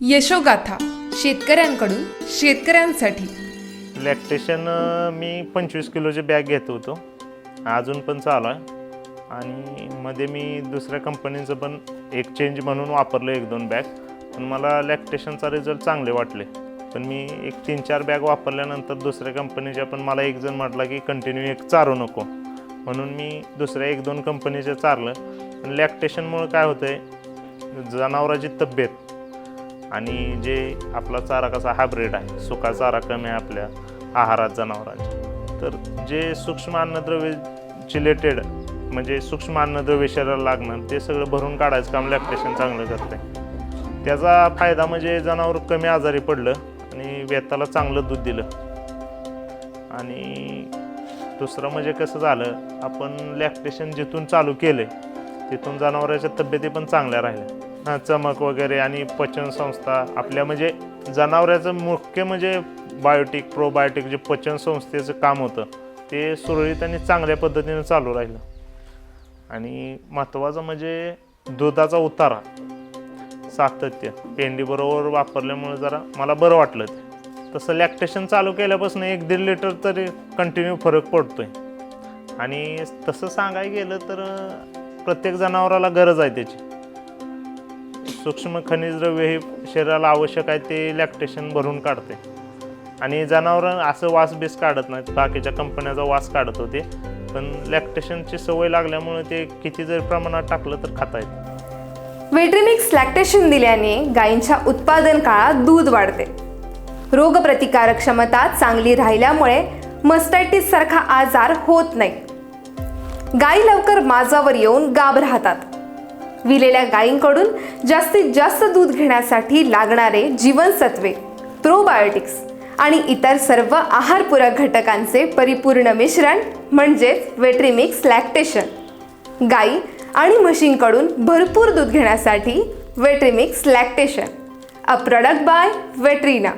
यशोगाथा शेतकऱ्यांकडून शेतकऱ्यांसाठी. लॅक्टेशन मी पंचवीस किलोची बॅग घेत होतो. अजून पण चालू आहे. आणि मध्ये मी दुसऱ्या कंपनीचं पण एक चेंज म्हणून वापरलं एक दोन बॅग पण मला लॅक्टेशनचा रिझल्ट चांगले वाटले. पण मी एक तीन चार बॅग वापरल्यानंतर दुसऱ्या कंपनीच्या पण मला एक जण म्हटला की कंटिन्यू एक चारू नको. म्हणून मी दुसऱ्या एक दोन कंपनीचं चारलं. पण लॅक्टेशनमुळं काय होतं आहे जनावराची तब्येत. आणि जे आपला चारा कसा हायब्रिड आहे सुका चारा कमी आहे आपल्या आहारात जनावरांच्या. तर जे सूक्ष्म अन्नद्रव्य चिलेटेड म्हणजे सूक्ष्म अन्नद्रव्य शरीराला लागणं ते सगळं भरून काढायचं काम लॅक्टेशन चांगलं करते त्याचा फायदा म्हणजे जनावर कमी आजारी पडलं आणि वेताला चांगलं दूध दिलं. आणि दुसरं म्हणजे कसं झालं आपण लॅक्टेशन जिथून चालू केले तिथून जनावरांच्या तब्येती पण चांगल्या राहिल्या. चमक वगैरे आणि पचन संस्था आपल्या म्हणजे जनावराचं मुख्य म्हणजे बायोटिक प्रोबायोटिक जे पचन संस्थेचं काम होतं ते सुरळीत आणि चांगल्या पद्धतीनं चालू राहिलं. आणि महत्त्वाचं म्हणजे दुधाचा उतारा सातत्य पेंडीबरोबर वापरल्यामुळे जरा मला बरं वाटलं ते. तसं लॅक्टेशन चालू केल्यापासून एक दीड लिटर तरी कंटिन्यू फरक पडतो आहे आणि तसं सांगायला गेलं तर प्रत्येक जनावराला गरज आहे त्याची. सूक्ष्म खनिज द्रव्य हे शरीराला आवश्यक आहे ते लॅक्टेशन भरून काढते. आणि जनावरं असं वास बीस काढत नाहीत बाकीच्या कंपन्याचा वास काढत होते. पण लॅक्टेशनची सवय लागल्यामुळे ते किती जर प्रमाणात टाकलं तर खाता येतं वेट्रिमिक्स लॅक्टेशन दिल्याने गायींच्या उत्पादन काळात दूध वाढते. रोगप्रतिकारक क्षमता चांगली राहिल्यामुळे मस्टायटिस सारखा आजार होत नाही. गायी लवकर माझावर येऊन गाब राहतात. विलेल्या गायींकडून जास्तीत जास्त दूध घेण्यासाठी लागणारे जीवनसत्वे प्रोबायोटिक्स आणि इतर सर्व आहारपूरक घटकांचे परिपूर्ण मिश्रण म्हणजेच वेट्रीमिक्स लॅक्टेशन गाई आणि म्हशींकडून भरपूर दूध घेण्यासाठी Vetrimix lactation a product by Vetrina